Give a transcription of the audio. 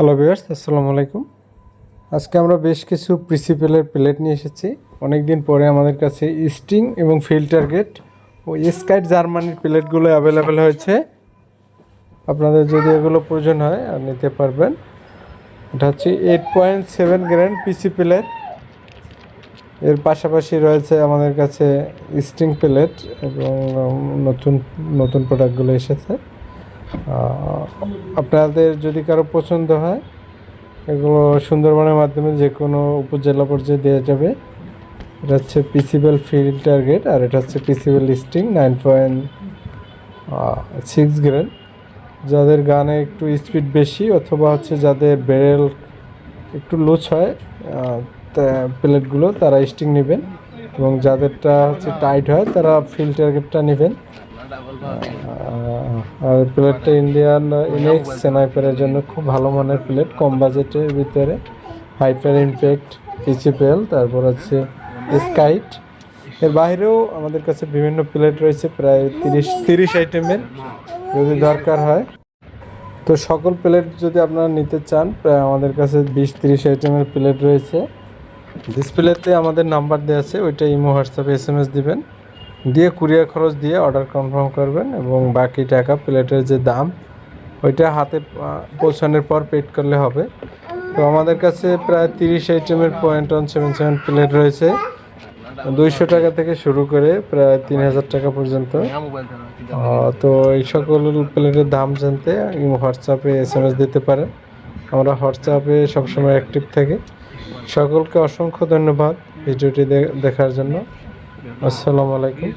Hello viewers আসসালামু আলাইকুম আজকে আমরা বেশ কিছু প্রিন্সিপালের প্লেট নিয়ে এসেছি। অনেক দিন পরে আমাদের কাছে স্টিং এবং ফিল্টার গেট ও স্কাইট জার্মানির প্লেটগুলো অ্যাভেলেবেল হয়েছে। আপনাদের যদি এগুলো প্রয়োজন হয় নিতে পারবেন। এটা হচ্ছে eight point seven grand PC plate এর পাশাপাশি রয়েছে আমাদের কাছে স্টিং প্লেট এবং নতুন নতুন প্রোডাক্টগুলো এসেছে। আপনাদের যদি কারও পছন্দ হয়, এগুলো সুন্দরবনের মাধ্যমে যে কোনো উপজেলা পর্যায়ে দেওয়া যাবে। এটা হচ্ছে পিসিবেল ফিল্টার গেট আর এটা হচ্ছে পিসিবেল স্টিং নাইন পয়েন্ট সিক্স গ্রেড যাদের গানে একটু স্পিড বেশি অথবা হচ্ছে যাদের বেরেল একটু লুজ হয় প্লেটগুলো তারা স্টিং নেবেন এবং যাদেরটা হচ্ছে টাইট হয়, তারা ফিল্টার গেটটা নেবেন। আর প্লেটটা ইন্ডিয়ান ইনেক্স স্নাইপারের জন্য খুব ভালো মানের প্লেট, কম বাজেটের ভিতরে। হাইপার ইমপ্যাক্ট পিসিপিএল তারপর হচ্ছে স্কাইট এর বাইরেও আমাদের কাছে বিভিন্ন প্লেট রয়েছে, প্রায় তিরিশ তিরিশ আইটেমের যদি দরকার হয়। তো সকল প্লেট যদি আপনারা নিতে চান, প্রায় আমাদের কাছে বিশ, তিরিশ আইটেমের প্লেট রয়েছে। ডিসপ্লেতে আমাদের নাম্বার দেওয়া আছে, ওইটা ইমো হোয়াটসঅ্যাপে এস এম এস দিবেন। দিয়ে কুরিয়ার খরচ দিয়ে অর্ডার কনফার্ম করবেন এবং বাকি টাকা প্লেটের যে দাম, ওইটা হাতে পৌঁছানোর পর পেড করলে হবে। তো আমাদের কাছে প্রায় তিরিশ আইটেমের point one seven seven plate রয়েছে। দুইশো টাকা থেকে শুরু করে প্রায় তিন হাজার টাকা পর্যন্ত। তো এই সকল প্লেটের দাম জানতে হোয়াটসঅ্যাপে এস এম এস দিতে পারেন। আমরা হোয়াটসঅ্যাপে সবসময় অ্যাক্টিভ থাকি। সকলকে অসংখ্য ধন্যবাদ ভিডিওটি দেখার জন্য। আসসালামু আলাইকুম।